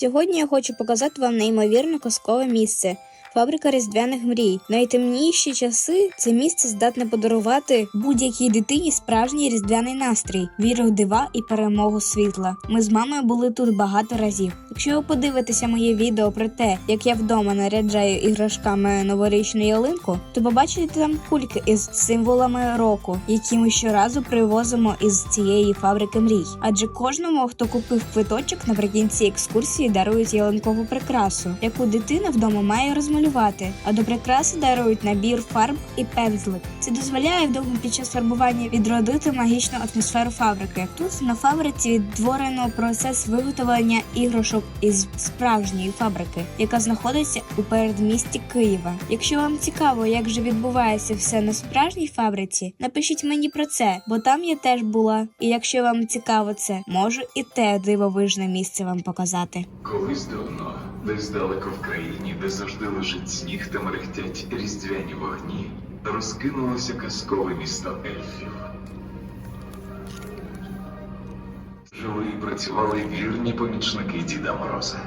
Сьогодні я хочу показати вам неймовірно казкове місце. Фабрика різдвяних мрій. Найтемніші часи це місце здатне подарувати будь-якій дитині справжній різдвяний настрій, віру в дива і перемогу світла. Ми з мамою були тут багато разів. Якщо ви подивитеся моє відео про те, як я вдома наряджаю іграшками новорічну ялинку, то побачите там кульки із символами року, які ми щоразу привозимо із цієї фабрики мрій. Адже кожному, хто купив квиточок наприкінці екскурсії, дарують ялинкову прикрасу, яку дитина вдома має розмалювати. А до прикраси дарують набір фарб і пензлик. Це дозволяє вдома під час фарбування відродити магічну атмосферу фабрики. Тут на фабриці відтворено процес виготовлення іграшок із справжньої фабрики, яка знаходиться у передмісті Києва. Якщо вам цікаво, як же відбувається все на справжній фабриці, напишіть мені про це, бо там я теж була. І якщо вам цікаво це, можу і те дивовижне місце вам показати. Колись давно, десь далеко в країні, де завжди лежить сніг та мерехтять різдвяні вогні, розкинулося казкове місто ельфів. Жили і працювали вірні помічники Діда Мороза.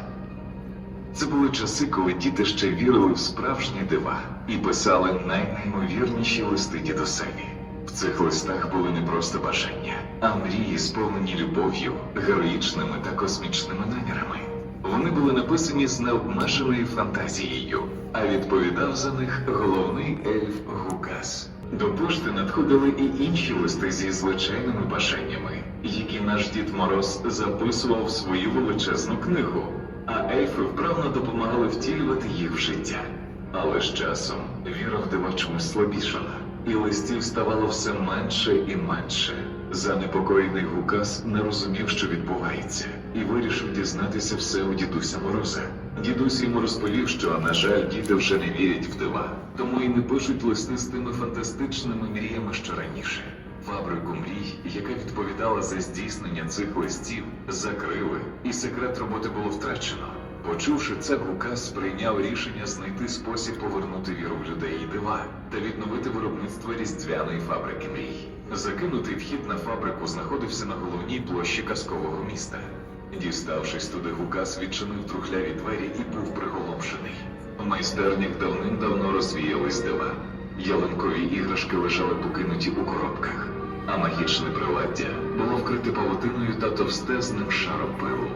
Це були часи, коли діти ще вірили в справжні дива і писали найнеймовірніші листи дідусеві. В цих листах були не просто бажання, а мрії, сповнені любов'ю, героїчними та космічними намірами. Вони були написані з необмеженою фантазією, а відповідав за них головний ельф Гукас. До пошти надходили і інші листи зі звичайними бажаннями, які наш Дід Мороз записував в свою величезну книгу, а ельфи вправно допомагали втілювати їх в життя. Але з часом віра в дива чомусь слабішала, і листів ставало все менше і менше. Занепокоєний Гукас не розумів, що відбувається, і вирішив дізнатися все у дідуся Мороза. Дідусь йому розповів, що, на жаль, діти вже не вірять в дива, тому і не пишуть листи з тими фантастичними мріями, що раніше. Фабрику мрій, яка відповідала за здійснення цих листів, закрили, і секрет роботи було втрачено. Почувши це, Гукас прийняв рішення знайти спосіб повернути віру в людей і дива та відновити виробництво різдвяної фабрики мрій. Закинутий вхід на фабрику знаходився на головній площі казкового міста. Діставшись туди, Гукас відчинив трухляві двері і був приголомшений. У майстернях давним-давно розвіялись дива. Ялинкові іграшки лежали покинуті у коробках, а магічне приладдя було вкрите павутиною та товстезним шаром пилу.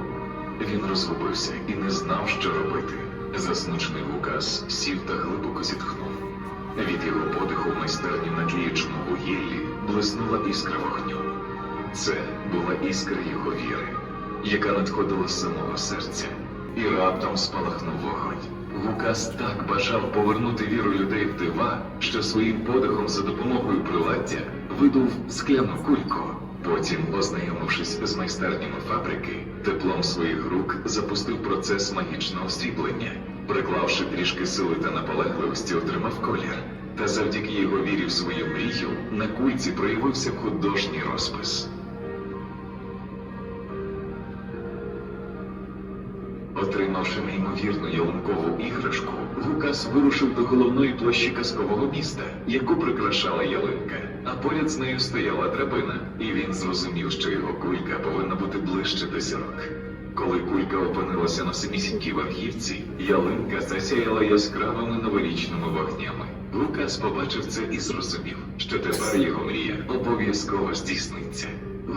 Він розгубився і не знав, що робити. Заснучений Лукас сів та глибоко зітхнув. Від його подиху в майстерні на тліючому вугіллі блиснула іскра вогню. Це була іскра його віри, яка надходила з самого серця, і раптом спалахнув вогонь. Лукас так бажав повернути віру людей в дива, що своїм подихом за допомогою приладдя видув скляну кульку. Потім, ознайомившись з майстернями фабрики, теплом своїх рук запустив процес магічного освітлення. Приклавши трішки сили та наполегливості, отримав колір. Та завдяки його вірі в свою мрію на кульці проявився художній розпис. Отримавши неймовірну ялинкову іграшку, Лукас вирушив до головної площі казкового міста, яку прикрашала ялинка, а поряд з нею стояла драбина, і він зрозумів, що його кулька повинна бути ближче до зірок. Коли кулька опинилася на самісінькій верхівці, ялинка засяяла яскравими новорічними вогнями. Лукас побачив це і зрозумів, що тепер його мрія обов'язково здійсниться.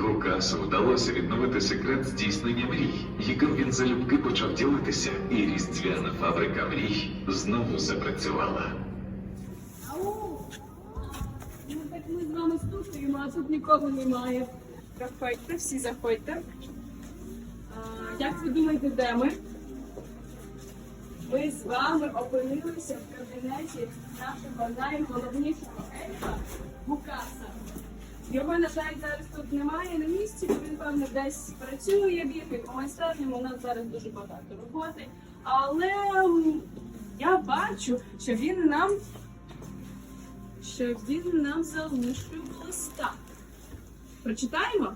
Лукасу вдалося відновити секрет здійснення мрій, яким він залюбки почав ділитися, і різдвяна фабрика мрій знову запрацювала. Ау! Ну так ми з вами стукаємо, а тут нікого немає. Проходьте, всі заходьте. Як ви думаєте, де ми? Ми з вами опинилися в кабінеті нашого найголовнішого ельфа Букаса. Його, на жаль, зараз тут немає на місці, бо він, певно, десь працює, бігає по майстерням, у нас зараз дуже багато роботи. Але я бачу, що він нам що він нам залишив листа. Прочитаємо?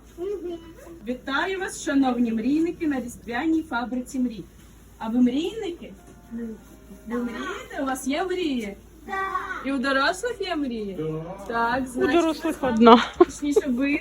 Вітаю вас, шановні мрійники на різдвяній фабриці мрій. А ви мрійники? Ви мрієте? У вас є мрії? І у дорослих є мрії? Так, У значить, дорослих одна. Точніше, ви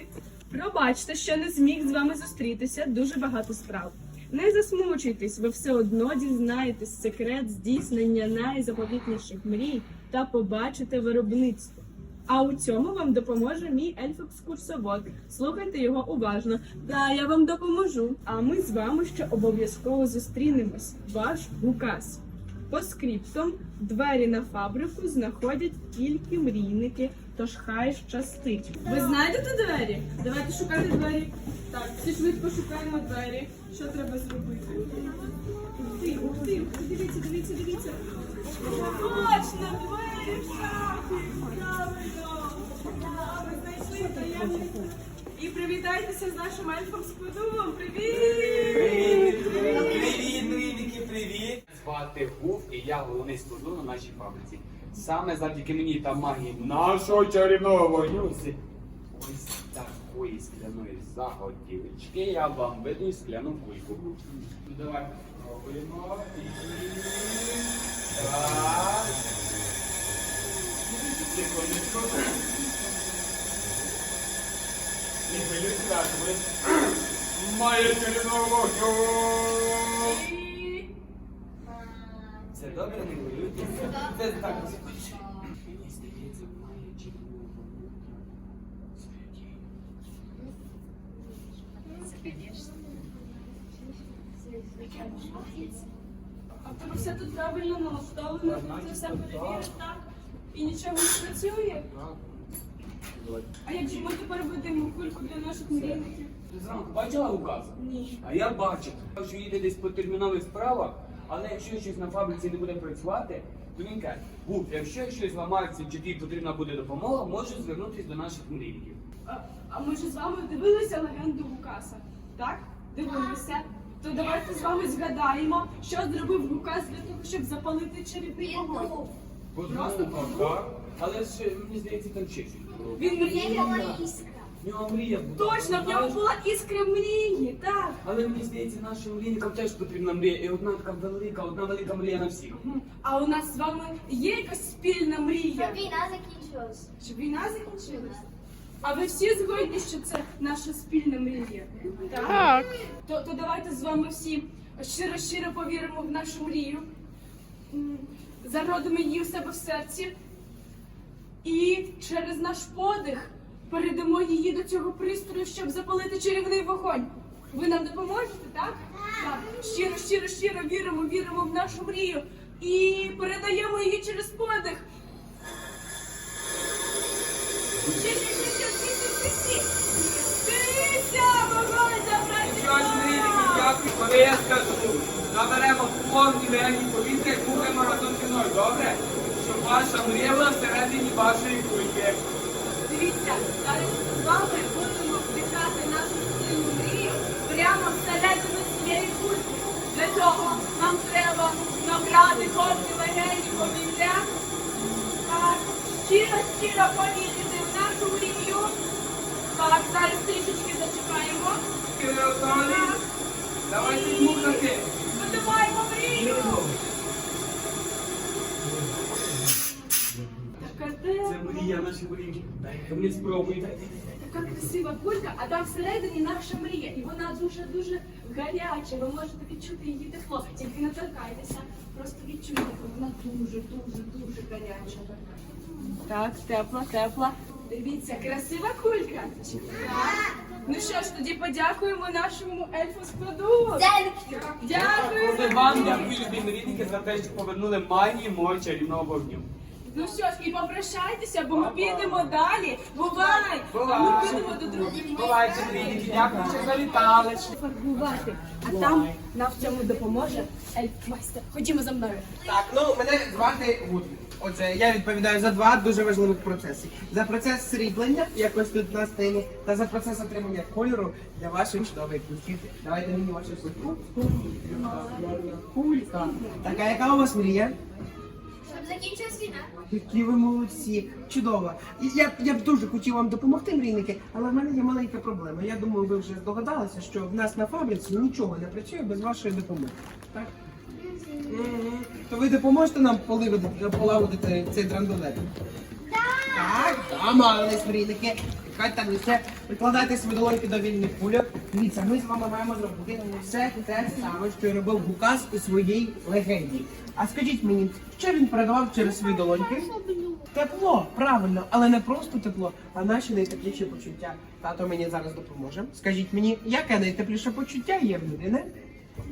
пробачте, що не зміг з вами зустрітися дуже багато справ. Не засмучуйтесь, ви все одно дізнаєтесь секрет здійснення найзаповітніших мрій та побачите виробництво. А у цьому вам допоможе мій ельф-екскурсовод. Слухайте його уважно. Та я вам допоможу. А ми з вами ще обов'язково зустрінемось. Ваш Гукас. По скриптам двері на фабрику знаходять тільки мрійники, тож хай щастить. Ви знайдете двері? Давайте шукати двері. Так, всі швидко шукаємо двері. Що треба зробити? Ух ти, ух ти, дивіться, дивіться, дивіться. Точно, двері в шахі! Правильно! Ви знайшли таємний. І привітайтеся з нашим ельфом. Привіт! Привіт, привіт, привіт, привіт! Звати Гуф і я головний складу на нашій фабриці. Саме завдяки мені та магії нашого чарівного з ось такої скляної заготівочки я вам видаю скляну кульку. Ну давайте спробуємо. Так. Не хвилюйся, так, ви! І... Це добре, не хвилюйтеся. Це так. А тебе все тут правильно налаштовано, ти все перевіриш, так? І нічого не працює? А як же ми тепер видаємо кульку для наших мрійників? Ти зранку бачила указ? Ні. А я бачив, що їде десь по термінових справах, але якщо щось на фабриці не буде працювати, то він каже, Гуф, якщо щось ламається чи тобі потрібна буде допомога, можеш звернутися до наших мрійників. А, а ми ж з вами дивилися легенду Лукаса, так? Дивилися. То давайте з вами згадаємо, що зробив Лукас для того, щоб запалити чарівний вогонь. Просто так. Але ж мені здається, там було. Він мріяв. В нього мрія була. Точно, в нього була іскра мрії, так. Але мені здається, нашим мрійникам теж потрібна мрія. І одна така велика, одна велика мрія на всіх. А у нас з вами є якась спільна мрія, Щоб війна закінчилась. щоб війна закінчилась? А ви всі згодні, що це наша спільна мрія? Так. То, то давайте з вами всі щиро-щиро повіримо в нашу мрію. М, Зародимо її у себе в серці. І через наш подих передамо її до цього пристрою, щоб запалити чарівний вогонь. Ви нам допоможете, так? Так. Щиро, щиро, щиро віримо, віримо в нашу мрію і передаємо її через подих. Ще, ще, ще, ще. Дивіться, вогонь мрійники, дякую, коли я скажу. Наберемо повні легені повітря і кухаємо разом зі мною, добре? Щоб ваша мрія була всередині вашої кульки. Зараз з вами будемо вдихати нашу спільну мрію прямо всередину цієї кульки. Для цього нам треба набрати повні легені повітря. Так, щиро, щиро повірити в нашу мрію. Так, зараз трішечки зачекаємо. Давайте дмухати. Видимаємо мрію. Така Це тепла. Мрії. Дайте мені спробуй. Дайте. Така красива кулька, а там всередині наша мрія, і вона дуже дуже гаряча. Ви можете відчути її тепло. Тільки не торкайтеся, просто відчуйте, вона дуже, дуже, дуже гаряча. Так, тепла, тепла. Дивіться, красива кулька. Так. Ну що ж, тоді подякуємо нашому ельфу складу. Дякую. Це вам дякую, любі мрійники, за те, що повернули магію мого чарівного вогню. Ну що ж, і попрощайтеся, бо ми підемо далі. Бувай! Бувай. Ми підемо до других. Бувайте, мрійники, дякую, що завітали. фарбувати. А там нам в цьому допоможе ельф-майстер. Ходімо за мною. Так, ну мене звати Гуд. Отже, я відповідаю за два дуже важливих процеси: за процес сріблення, якось тут на стелі, та за процес отримання кольору для вашої чудової кульки. Давайте мені вашу кульку. Кулька. Така, яка у вас мрія? Щоб закінчилась війна. Які ви молодці, чудово. Я, я б дуже хотів вам допомогти, мрійники, але в мене є маленька проблема. Я думаю, ви вже здогадалися, що в нас на фабриці нічого не працює без вашої допомоги. Так? Мгм. То ви допоможете нам полагодити, полагодити цей драндулет? Так, так, мали мрійники. Хай там лише прикладайте свої долоньки до вільних кульок. Дивіться, ми з вами маємо зробити все те саме, що робив Гукас у своїй легенді. А скажіть мені, що він передавав через свої долоньки? Тепло, правильно, але не просто тепло, а наші найтепліші почуття. Тато мені зараз допоможе. Скажіть мені, яке найтепліше почуття є в людини?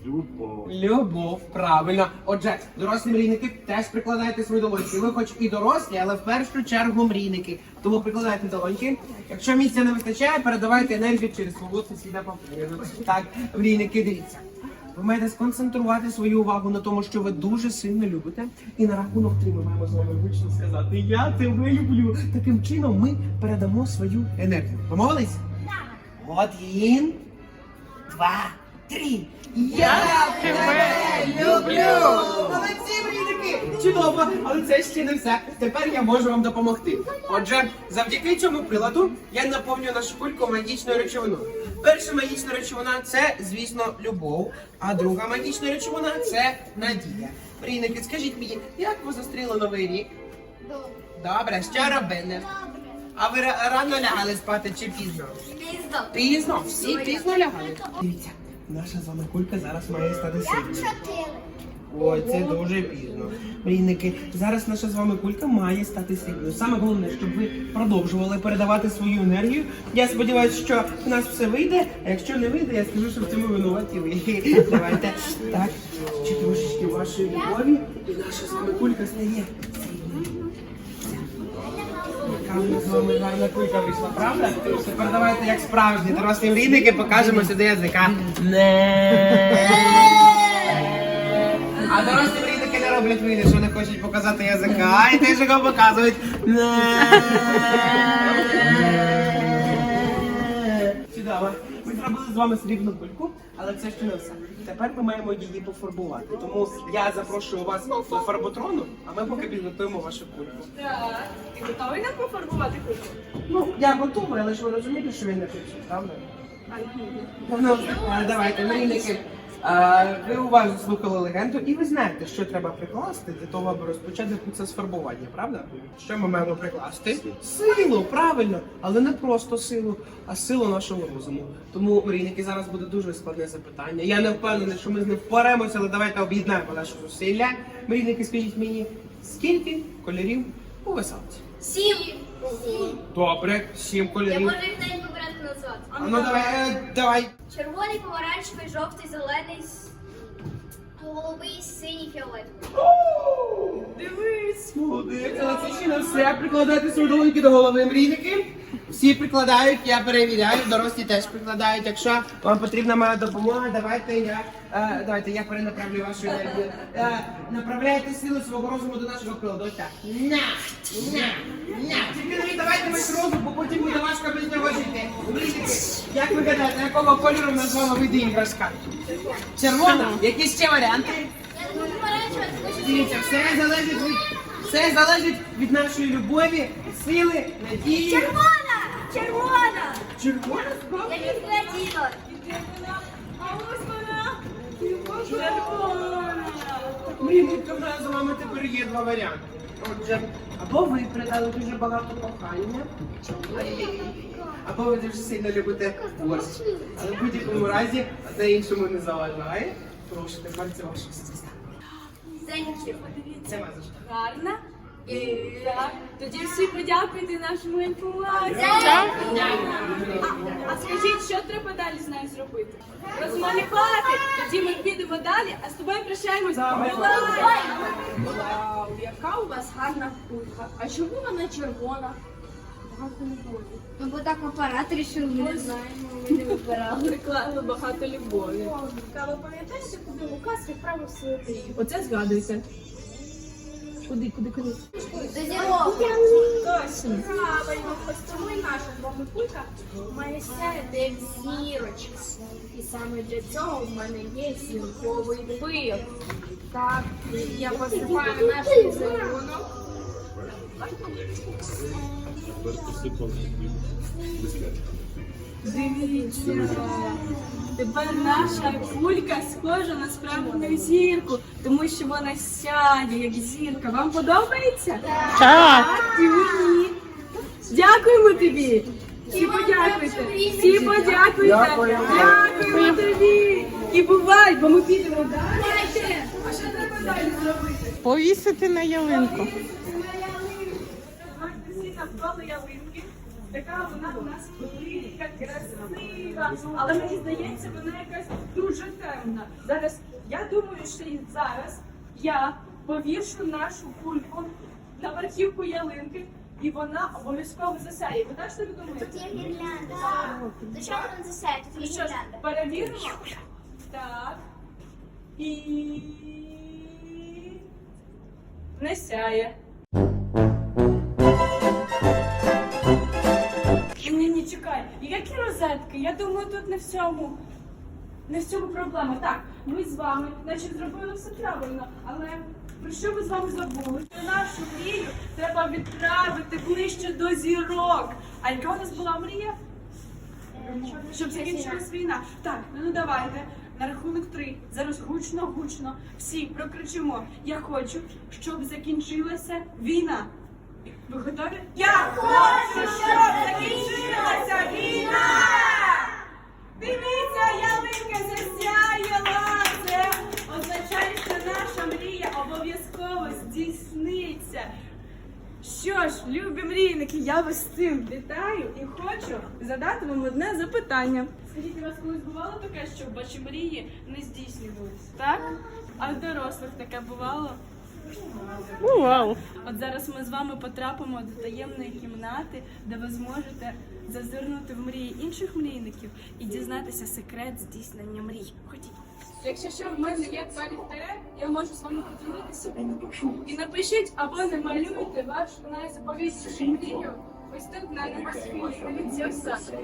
Любов. Любов, правильно. Отже, дорослі мрійники теж прикладайте свої долоньки. Ви хоч і дорослі, але в першу чергу мрійники. Тому прикладайте долоньки. Якщо місця не вистачає, передавайте енергію через свого сусіда по. Так, мрійники, дивіться. Ви маєте сконцентрувати свою увагу на тому, що ви дуже сильно любите. І на рахунок три ми маємо з вами гучно сказати Я тебе люблю. Таким чином ми передамо свою енергію. Домовились? Так. Один, два, три. Я тебе люблю! Молодці, мрійники! Чудово, але це ще не все. Тепер я можу вам допомогти. Отже, завдяки цьому приладу я наповню нашу кульку магічною речовиною. Перша магічна речовина це, звісно, любов, а друга магічна речовина це надія. Мрійники, скажіть мені, як ви зустріли новий рік? Добре, що робили? А ви рано лягали спати чи пізно? Пізно. Пізно, всі пізно лягали. Дивіться, наша з вами кулька зараз має стати сильною. Ой, це дуже пізно. Мрійники, зараз наша з вами кулька має стати сильною. Саме головне, щоб ви продовжували передавати свою енергію. Я сподіваюся, що в нас все вийде. А якщо не вийде, я скажу, що в цьому винуваті ви. Давайте так, чи трошечки вашої любові, і наша з вами кулька стає. Яка з вами гарна кулька вийшла, правда? Тепер давайте, як справжні дорослі мрійники, покажемо сюди язика. Не. А дорослі мрійники не роблять вийде, що не хочуть показати язика, і теж його показують. Чудово. Ми зробили з вами срібну кульку, але це ще не все. Tепер ми маємо її пофарбувати. Тому я запрошую вас до фарботрону, а ми поки підготуємо вашу кульку. Так. Ти готовий нам пофарбувати кульку? Ну, я готова, але ж ви розумієте, що він не хоче, правда? А. Ну, давайте, мрійники. Ви уважно слухали легенду, і ви знаєте, що треба прикласти для того, аби розпочати процес фарбування, правда? Що ми маємо прикласти? Силу, правильно, але не просто силу, а силу нашого розуму. Тому мрійники зараз буде дуже складне запитання. Я не впевнений, що ми з ним впораємося, але давайте об'єднаємо наші зусилля. Мрійники, скажіть мені, скільки кольорів у веселці? Сім. Сім. Добре, сім Я кольорів. можу їх назвати. А ну давай, е, давай. Червоний, помаранчевий, жовтий, зелений, с- голубий, синій, фіолетовий. Дивись, молодець, це все. Прикладайте свої долоньки до голови мрійники. Всі прикладають, я перевіряю, дорослі теж прикладають. Якщо вам потрібна моя допомога, давайте я е, давайте я перенаправлю вашу енергію. Е, направляйте сили свого розуму до нашого приладу. Ось так. На! На! На! Тільки не віддавайте весь розум, бо потім буде важко без нього жити. Як ви гадаєте, якого кольору в нас з вами вийде іграшка? Червона? Якісь ще варіанти? Дивіться, все залежить від все залежить від нашої любові, сили, надії. Червона! Червона! Червона Я справа. підтвердила. А ось Мрійники, з вами тепер є два варіанти. Отже, або ви придали дуже багато кохання, або ви дуже сильно любите борщ. Але в будь-якому разі одне іншому не заважає. Прошу, тепер це ваша сестра. Це. Гарна. І так. Тоді всі подякуйте нашому інформацію. А скажіть, що треба далі з нею зробити? Розмалювати, тоді ми підемо далі, а з тобою прощаємось. Бувай! Вау, яка у вас гарна кулька. А чому вона червона? Багато любові. Ну, бо так апарат рішив, ми не знаємо, ми не вибирали. Прикладно багато любові. Кава, пам'ятаєте, куди Лукас відправив свою? Оце згадуйте. Куди, куди, куди? До зірок. Точно. Правильно, ось тому і наша з вами кулька має сяяти як зірочка. І саме для цього в мене є зірковий пил. Так, я посипаю наш візерунок. Дивіться, тепер наша кулька схожа на справжню зірку, тому що вона сяє, як зірка. Вам подобається? Так. І мені. Дякуємо тобі. Всі подякуйте. Всі подякуйте. Дякуємо тобі. І бувай, бо ми підемо далі. А що треба далі зробити? Повісити на ялинку. Всі навколо ялинки. Така вона у нас велика, красива. Але мені здається, вона якась дуже темна. Зараз я думаю, що і зараз я повішу нашу кульку на верхівку ялинки, і вона обов'язково засяє. Ви так що ви думаєте? Тут є гірлянда. Чого вона засяє? Тут Ну є що ж, гірлянда. перевіримо? Так. І не сяє. Які розетки? Я думаю, тут не в цьому. Не в цьому проблема. Так, ми з вами, значить, зробили все правильно, але про що ми з вами забули? Що нашу мрію треба відправити ближче до зірок. А яка у нас була мрія? Щоб закінчилась війна. Так, ну, ну давайте. На рахунок три. Зараз гучно, гучно. Всі прокричимо. Я хочу, щоб закінчилася війна. Ви готові? Я хочу, щоб закінчилася війна! Дивіться, ялинка засяяла! Це означає, що наша мрія обов'язково здійсниться. Що ж, любі мрійники, я вас з цим вітаю і хочу задати вам одне запитання. Скажіть, у вас колись бувало таке, що ваші мрії не здійснювалися? Так? А в дорослих таке бувало? Вау! От зараз ми з вами потрапимо до таємної кімнати, де ви зможете зазирнути в мрії інших мрійників і дізнатися секрет здійснення мрій. Ходіть. Якщо що в мене є два ліхтаря, я можу з вами поділитися. І напишіть або намалюйте вашу найзаповітнішу мрію. Ось тут на небосхилі. Дивіться все.